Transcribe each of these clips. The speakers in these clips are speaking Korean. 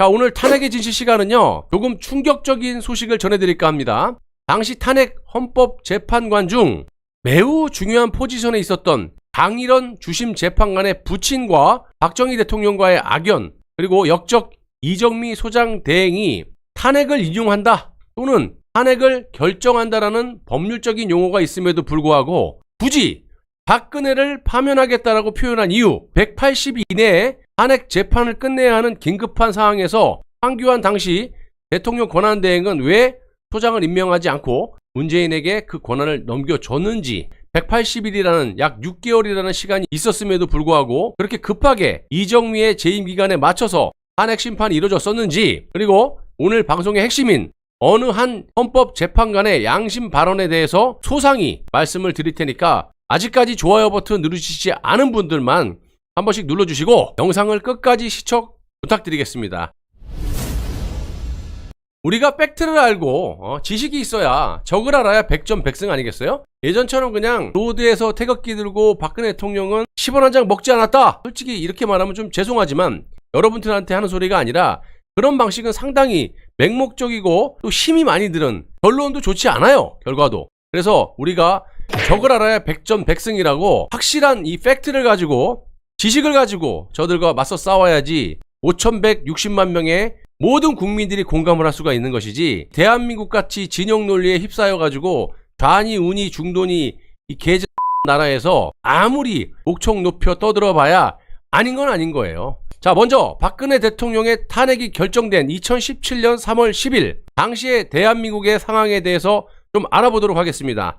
자, 오늘 탄핵의 진실 시간은요, 조금 충격적인 소식을 전해드릴까 합니다. 당시 탄핵 헌법 재판관 중 매우 중요한 포지션에 있었던 강일원 주심 재판관의 부친과 박정희 대통령과의 악연, 그리고 역적 이정미 소장 대행이 탄핵을 인용한다 또는 탄핵을 결정한다라는 법률적인 용어가 있음에도 불구하고 굳이 박근혜를 파면하겠다라고 표현한 이유 180일 이내에 탄핵 재판을 끝내야 하는 긴급한 상황에서 황교안 당시 대통령 권한대행은 왜 소장을 임명하지 않고 문재인에게 그 권한을 넘겨줬는지 180일이라는 약 6개월이라는 시간이 있었음에도 불구하고 그렇게 급하게 이정미의 재임 기간에 맞춰서 탄핵 심판이 이루어졌었는지 그리고 오늘 방송의 핵심인 어느 한 헌법재판관의 양심 발언에 대해서 소상히 말씀을 드릴 테니까 아직까지 좋아요 버튼 누르시지 않은 분들만 한 번씩 눌러주시고 영상을 끝까지 시청 부탁드리겠습니다. 우리가 팩트를 알고 어, 지식이 있어야 적을 알아야 백전 백승 아니겠어요? 예전처럼 그냥 로드에서 태극기 들고 박근혜 대통령은 10원 한 장 먹지 않았다. 솔직히 이렇게 말하면 좀 죄송하지만 여러분들한테 하는 소리가 아니라 그런 방식은 상당히 맹목적이고 또 힘이 많이 들은 결론도 좋지 않아요. 결과도. 그래서 우리가 적을 알아야 백전 백승이라고 확실한 이 팩트를 가지고 지식을 가지고 저들과 맞서 싸워야지 5,160만 명의 모든 국민들이 공감을 할 수가 있는 것이지 대한민국 같이 진영 논리에 휩싸여 가지고 좌니 우니 중도니 이 개제 나라에서 아무리 목청 높여 떠들어봐야 아닌 건 아닌 거예요. 자 먼저 박근혜 대통령의 탄핵이 결정된 2017년 3월 10일 당시의 대한민국의 상황에 대해서 좀 알아보도록 하겠습니다.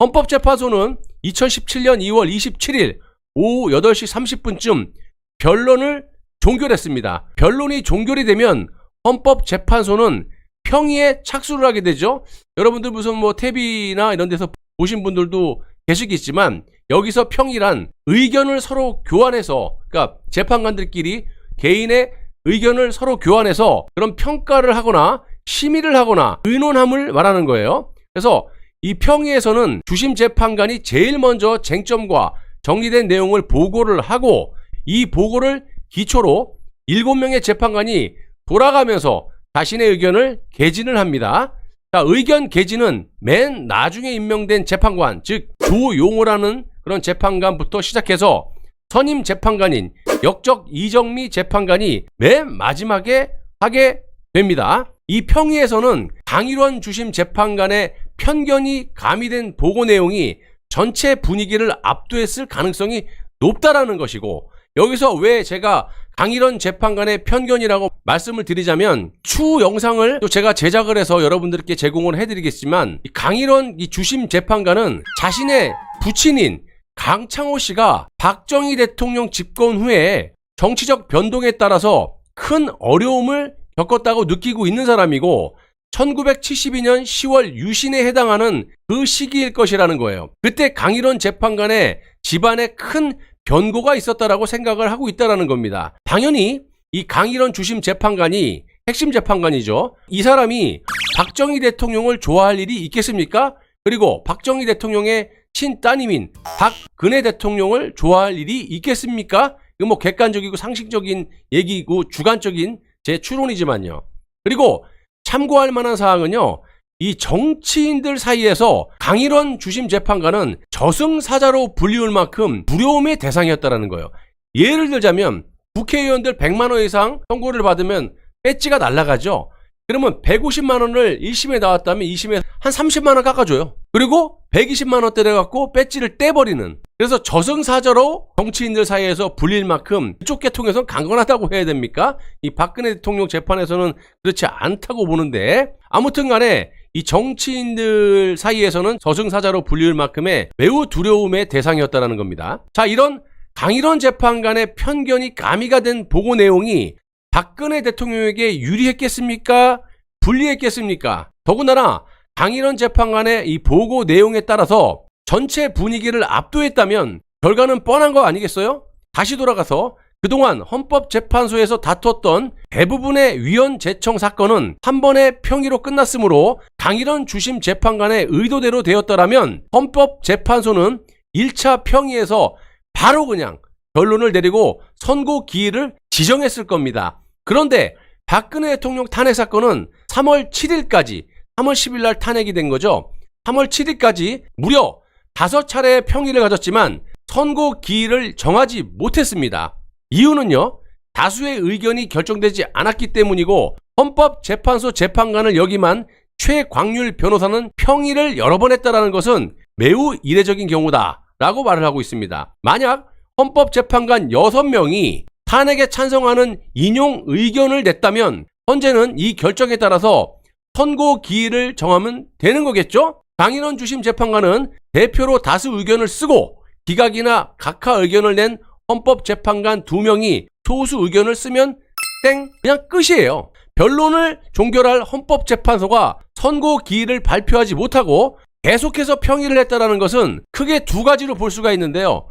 헌법재판소는 2017년 2월 27일 오후 8시 30분쯤 변론을 종결했습니다. 변론이 종결이 되면 헌법재판소는 평의에 착수를 하게 되죠. 여러분들 무슨 뭐 TV나 이런 데서 보신 분들도 계시겠지만 여기서 평이란 의견을 서로 교환해서 그러니까 재판관들끼리 개인의 의견을 서로 교환해서 그런 평가를 하거나 심의를 하거나 의논함을 말하는 거예요. 그래서 이 평의에서는 주심 재판관이 제일 먼저 쟁점과 정리된 내용을 보고를 하고 이 보고를 기초로 7명의 재판관이 돌아가면서 자신의 의견을 개진을 합니다. 자, 의견 개진은 맨 나중에 임명된 재판관, 즉 조용호라는 그런 재판관부터 시작해서 선임 재판관인 역적 이정미 재판관이 맨 마지막에 하게 됩니다. 이 평의에서는 강일원 주심 재판관의 편견이 가미된 보고 내용이 전체 분위기를 압도했을 가능성이 높다라는 것이고 여기서 왜 제가 강일원 재판관의 편견이라고 말씀을 드리자면 추후 영상을 또 제가 제작을 해서 여러분들께 제공을 해드리겠지만 이 강일원 이 주심 재판관은 자신의 부친인 강창호 씨가 박정희 대통령 집권 후에 정치적 변동에 따라서 큰 어려움을 겪었다고 느끼고 있는 사람이고 1972년 10월 유신에 해당하는 그 시기일 것이라는 거예요. 그때 강일원 재판관의 집안에 큰 변고가 있었다라고 생각을 하고 있다라는 겁니다. 당연히 이 강일원 주심 재판관이 핵심 재판관이죠. 이 사람이 박정희 대통령을 좋아할 일이 있겠습니까? 그리고 박정희 대통령의 친따님인 박근혜 대통령을 좋아할 일이 있겠습니까? 이거 뭐 객관적이고 상식적인 얘기고 주관적인 제 추론이지만요. 그리고 참고할 만한 사항은요. 이 정치인들 사이에서 강일원 주심 재판관은 저승사자로 불리울 만큼 두려움의 대상이었다라는 거예요. 예를 들자면 국회의원들 100만 원 이상 선고를 받으면 배지가 날라가죠. 그러면 150만 원을 1심에 나왔다면 2심에 한 30만 원 깎아줘요. 그리고 120만 원 때려갖고 배지를 떼버리는. 그래서 저승사자로 정치인들 사이에서 불릴 만큼 이쪽 계통에서는 강건하다고 해야 됩니까? 이 박근혜 대통령 재판에서는 그렇지 않다고 보는데 아무튼 간에 이 정치인들 사이에서는 저승사자로 불릴 만큼의 매우 두려움의 대상이었다는 겁니다. 자, 이런 강일원 재판관의 편견이 가미가 된 보고 내용이 박근혜 대통령에게 유리했겠습니까? 불리했겠습니까? 더군다나 강일원 재판관의 이 보고 내용에 따라서 전체 분위기를 압도했다면 결과는 뻔한 거 아니겠어요? 다시 돌아가서 그동안 헌법재판소에서 다퉜던 대부분의 위원 제청 사건은 한 번의 평의로 끝났으므로 강일원 주심 재판관의 의도대로 되었더라면 헌법재판소는 1차 평의에서 바로 그냥 결론을 내리고 선고 기일을 지정했을 겁니다. 그런데 박근혜 대통령 탄핵 사건은 3월 7일까지 3월 10일 날 탄핵이 된 거죠. 3월 7일까지 무려 5차례의 평일을 가졌지만 선고 기일을 정하지 못했습니다. 이유는요. 다수의 의견이 결정되지 않았기 때문이고 헌법재판소 재판관을 역임한 최광률 변호사는 평일을 여러 번 했다라는 것은 매우 이례적인 경우다 라고 말을 하고 있습니다. 만약 헌법재판관 6명이 탄핵에 찬성하는 인용 의견을 냈다면 현재는 이 결정에 따라서 선고 기일을 정하면 되는 거겠죠? 강인원 주심 재판관은 대표로 다수 의견을 쓰고 기각이나 각하 의견을 낸 헌법재판관 2명이 소수 의견을 쓰면 땡 그냥 끝이에요. 변론을 종결할 헌법재판소가 선고 기일을 발표하지 못하고 계속해서 평일을 했다라는 것은 크게 두 가지로 볼 수가 있는데요.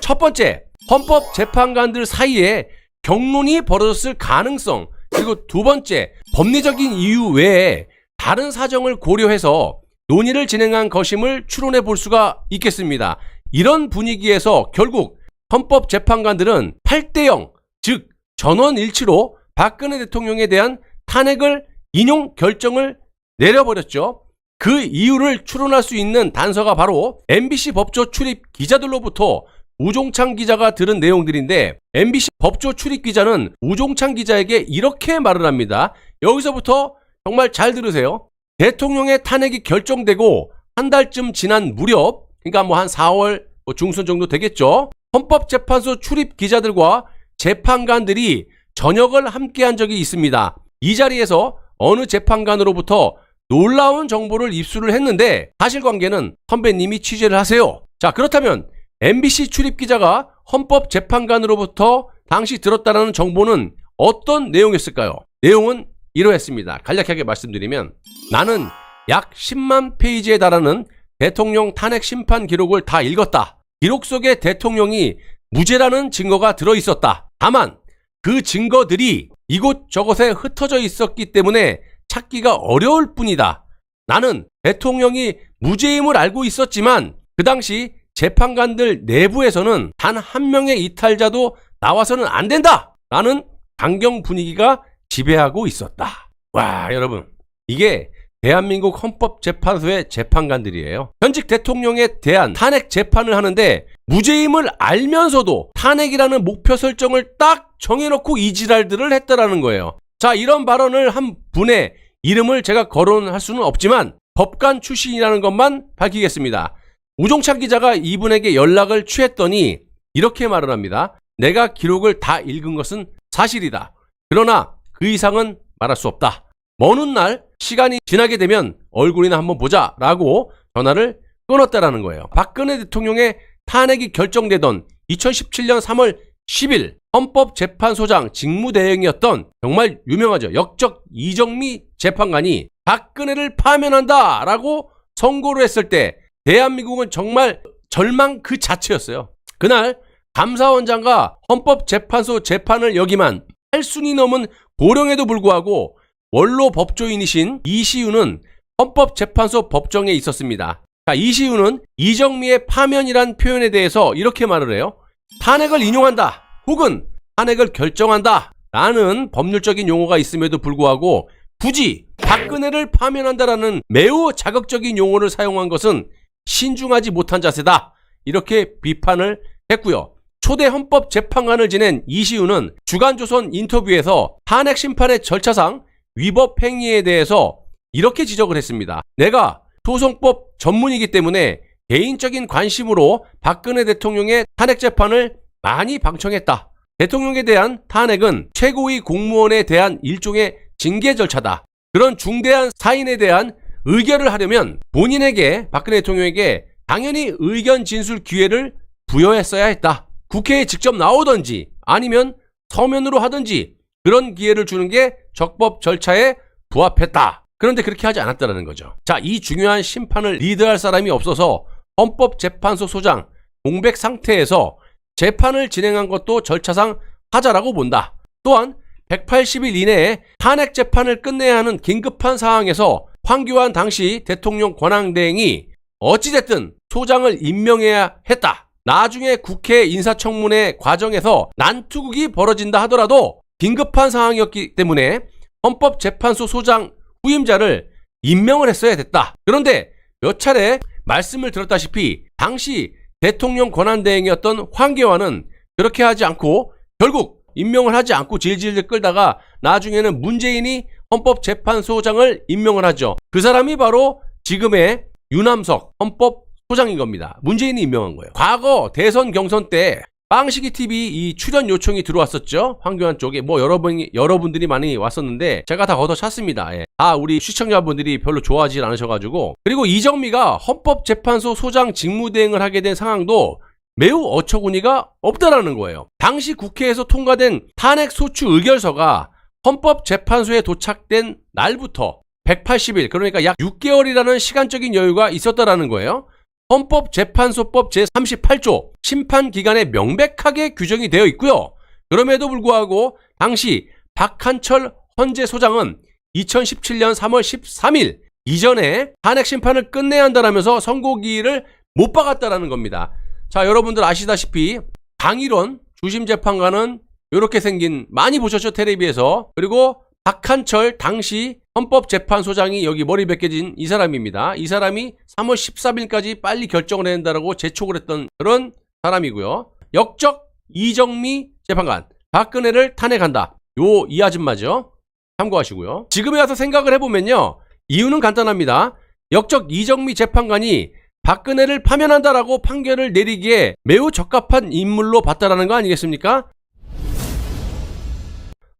첫 번째, 헌법재판관들 사이에 경론이 벌어졌을 가능성, 그리고 두 번째, 법리적인 이유 외에 다른 사정을 고려해서 논의를 진행한 것임을 추론해 볼 수가 있겠습니다. 이런 분위기에서 결국 헌법재판관들은 8대 0, 즉 전원 일치로 박근혜 대통령에 대한 탄핵을 인용 결정을 내려버렸죠. 그 이유를 추론할 수 있는 단서가 바로 MBC 법조 출입 기자들로부터 우종창 기자가 들은 내용들인데 MBC 법조 출입 기자는 우종창 기자에게 이렇게 말을 합니다. 여기서부터 정말 잘 들으세요. 대통령의 탄핵이 결정되고 한 달쯤 지난 무렵, 그러니까 뭐 한 4월 중순 정도 되겠죠. 헌법재판소 출입 기자들과 재판관들이 저녁을 함께 한 적이 있습니다. 이 자리에서 어느 재판관으로부터 놀라운 정보를 입수를 했는데 사실관계는 선배님이 취재를 하세요. 자, 그렇다면 MBC 출입 기자가 헌법재판관으로부터 당시 들었다는 정보는 어떤 내용이었을까요? 내용은 이러했습니다. 간략하게 말씀드리면 나는 약 10만 페이지에 달하는 대통령 탄핵 심판 기록을 다 읽었다. 기록 속에 대통령이 무죄라는 증거가 들어 있었다. 다만 그 증거들이 이곳저곳에 흩어져 있었기 때문에 찾기가 어려울 뿐이다. 나는 대통령이 무죄임을 알고 있었지만 그 당시 재판관들 내부에서는 단 한 명의 이탈자도 나와서는 안 된다! 라는 강경 분위기가 지배하고 있었다. 와, 여러분. 이게 대한민국 헌법재판소의 재판관들이에요. 현직 대통령에 대한 탄핵 재판을 하는데 무죄임을 알면서도 탄핵이라는 목표 설정을 딱 정해놓고 이 지랄들을 했다라는 거예요. 자, 이런 발언을 한 분의 이름을 제가 거론할 수는 없지만 법관 출신이라는 것만 밝히겠습니다. 우종찬 기자가 이분에게 연락을 취했더니 이렇게 말을 합니다. 내가 기록을 다 읽은 것은 사실이다. 그러나 그 이상은 말할 수 없다. 먼 훗날 시간이 지나게 되면 얼굴이나 한번 보자 라고 전화를 끊었다라는 거예요. 박근혜 대통령의 탄핵이 결정되던 2017년 3월 10일 헌법재판소장 직무대행이었던 정말 유명하죠. 역적 이정미 재판관이 박근혜를 파면한다 라고 선고를 했을 때 대한민국은 정말 절망 그 자체였어요. 그날 감사원장과 헌법재판소 재판을 역임한 8순위 넘은 고령에도 불구하고 원로 법조인이신 이시우는 헌법재판소 법정에 있었습니다. 자, 이시우는 이정미의 파면이란 표현에 대해서 이렇게 말을 해요. 탄핵을 인용한다. 혹은 탄핵을 결정한다. 라는 법률적인 용어가 있음에도 불구하고 굳이 박근혜를 파면한다라는 매우 자극적인 용어를 사용한 것은 신중하지 못한 자세다. 이렇게 비판을 했고요. 초대 헌법 재판관을 지낸 이시우는 주간조선 인터뷰에서 탄핵 심판의 절차상 위법 행위에 대해서 이렇게 지적을 했습니다. 내가 소송법 전문이기 때문에 개인적인 관심으로 박근혜 대통령의 탄핵 재판을 많이 방청했다. 대통령에 대한 탄핵은 최고위 공무원에 대한 일종의 징계 절차다. 그런 중대한 사인에 대한 의결을 하려면 본인에게 박근혜 대통령에게 당연히 의견 진술 기회를 부여했어야 했다. 국회에 직접 나오든지 아니면 서면으로 하든지 그런 기회를 주는 게 적법 절차에 부합했다. 그런데 그렇게 하지 않았다는 거죠. 자, 이 중요한 심판을 리드할 사람이 없어서 헌법재판소 소장 공백 상태에서 재판을 진행한 것도 절차상 하자라고 본다. 또한 180일 이내에 탄핵 재판을 끝내야 하는 긴급한 상황에서 황교안 당시 대통령 권한대행이 어찌됐든 소장을 임명해야 했다. 나중에 국회 인사청문회 과정에서 난투극이 벌어진다 하더라도 긴급한 상황이었기 때문에 헌법재판소 소장 후임자를 임명을 했어야 됐다. 그런데 몇 차례 말씀을 들었다시피 당시 대통령 권한대행이었던 황교안은 그렇게 하지 않고 결국 임명을 하지 않고 질질 끌다가 나중에는 문재인이 헌법재판소장을 임명을 하죠. 그 사람이 바로 지금의 유남석 헌법소장인 겁니다. 문재인이 임명한 거예요. 과거 대선 경선 때 빵시기 TV 이 출연 요청이 들어왔었죠. 황교안 쪽에 뭐 여러분 여러분들이 많이 왔었는데 제가 다 걷어 찼습니다. 예. 아 우리 시청자분들이 별로 좋아하지 않으셔가지고 그리고 이정미가 헌법재판소 소장 직무대행을 하게 된 상황도 매우 어처구니가 없다라는 거예요. 당시 국회에서 통과된 탄핵 소추 의결서가 헌법재판소에 도착된 날부터 180일 그러니까 약 6개월이라는 시간적인 여유가 있었다라는 거예요. 헌법재판소법 제38조 심판 기간에 명백하게 규정이 되어 있고요. 그럼에도 불구하고 당시 박한철 헌재 소장은 2017년 3월 13일 이전에 탄핵 심판을 끝내야 한다라면서 선고기일을 못 박았다라는 겁니다. 자, 여러분들 아시다시피 강일원 주심 재판관은 이렇게 생긴 많이 보셨죠 텔레비에서 그리고 박한철 당시 헌법재판소장이 여기 머리 벗겨진 이 사람입니다. 이 사람이 3월 13일까지 빨리 결정을 해야 된다고 재촉을 했던 그런 사람이고요. 역적 이정미 재판관 박근혜를 탄핵한다. 요 이 아줌마죠. 참고하시고요. 지금에 와서 생각을 해보면요. 이유는 간단합니다. 역적 이정미 재판관이 박근혜를 파면한다라고 판결을 내리기에 매우 적합한 인물로 봤다라는 거 아니겠습니까?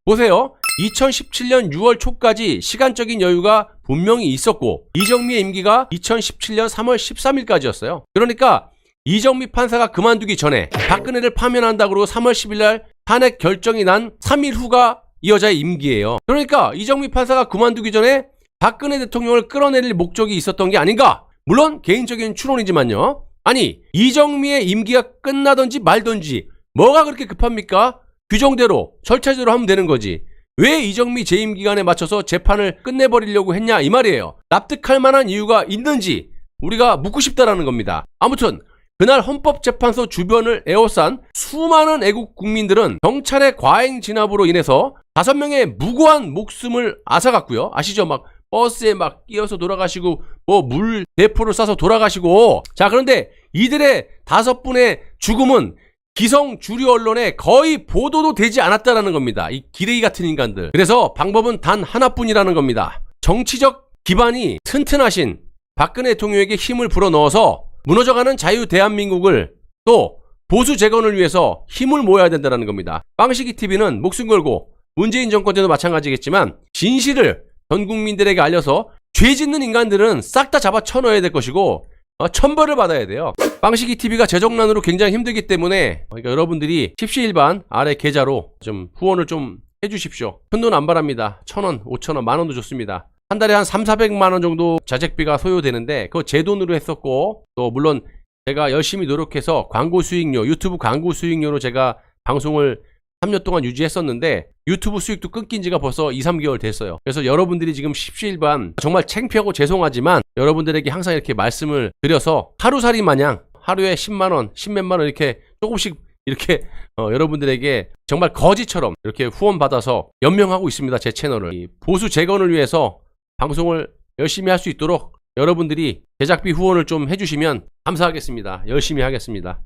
보세요. 2017년 6월 초까지 시간적인 여유가 분명히 있었고 이정미의 임기가 2017년 3월 13일까지였어요. 그러니까 이정미 판사가 그만두기 전에 박근혜를 파면한다 그러고 3월 10일 날 탄핵 결정이 난 3일 후가 이 여자의 임기예요. 그러니까 이정미 판사가 그만두기 전에 박근혜 대통령을 끌어내릴 목적이 있었던 게 아닌가? 물론 개인적인 추론이지만요. 아니 이정미의 임기가 끝나든지 말든지 뭐가 그렇게 급합니까? 규정대로 절차대로 하면 되는 거지. 왜 이정미 재임 기간에 맞춰서 재판을 끝내버리려고 했냐 이 말이에요. 납득할 만한 이유가 있는지 우리가 묻고 싶다라는 겁니다. 아무튼 그날 헌법재판소 주변을 에워싼 수많은 애국 국민들은 경찰의 과잉 진압으로 인해서 다섯 명의 무고한 목숨을 앗아갔고요. 아시죠? 막 버스에 막 끼어서 돌아가시고 뭐 물 대포를 쏴서 돌아가시고 자 그런데 이들의 다섯 분의 죽음은 기성 주류 언론에 거의 보도도 되지 않았다라는 겁니다. 이 기레기 같은 인간들. 그래서 방법은 단 하나뿐이라는 겁니다. 정치적 기반이 튼튼하신 박근혜 대통령에게 힘을 불어넣어서 무너져가는 자유 대한민국을 또 보수 재건을 위해서 힘을 모아야 된다는 겁니다. 빵시기 TV는 목숨 걸고 문재인 정권 때도 마찬가지겠지만 진실을 전 국민들에게 알려서 죄 짓는 인간들은 싹 다 잡아 쳐넣어야 될 것이고 어, 천벌을 받아야 돼요. 빵시기 TV가 재정난으로 굉장히 힘들기 때문에 그러니까 여러분들이 십시일반 아래 계좌로 좀 후원을 좀 해주십시오. 큰 돈 안 바랍니다. 천 원, 오천 원, 만 원도 좋습니다. 한 달에 한 3, 400만 원 정도 자재비가 소요되는데 그거 제 돈으로 했었고 또 물론 제가 열심히 노력해서 광고 수익료, 유튜브 광고 수익료로 제가 방송을 3년 동안 유지했었는데 유튜브 수익도 끊긴 지가 벌써 2, 3개월 됐어요. 그래서 여러분들이 지금 십시일반 정말 창피하고 죄송하지만 여러분들에게 항상 이렇게 말씀을 드려서 하루살이 마냥 하루에 10만 원, 10몇만 원 이렇게 조금씩 이렇게 어, 여러분들에게 정말 거지처럼 이렇게 후원 받아서 연명하고 있습니다. 제 채널을 이 보수 재건을 위해서 방송을 열심히 할 수 있도록 여러분들이 제작비 후원을 좀 해주시면 감사하겠습니다. 열심히 하겠습니다.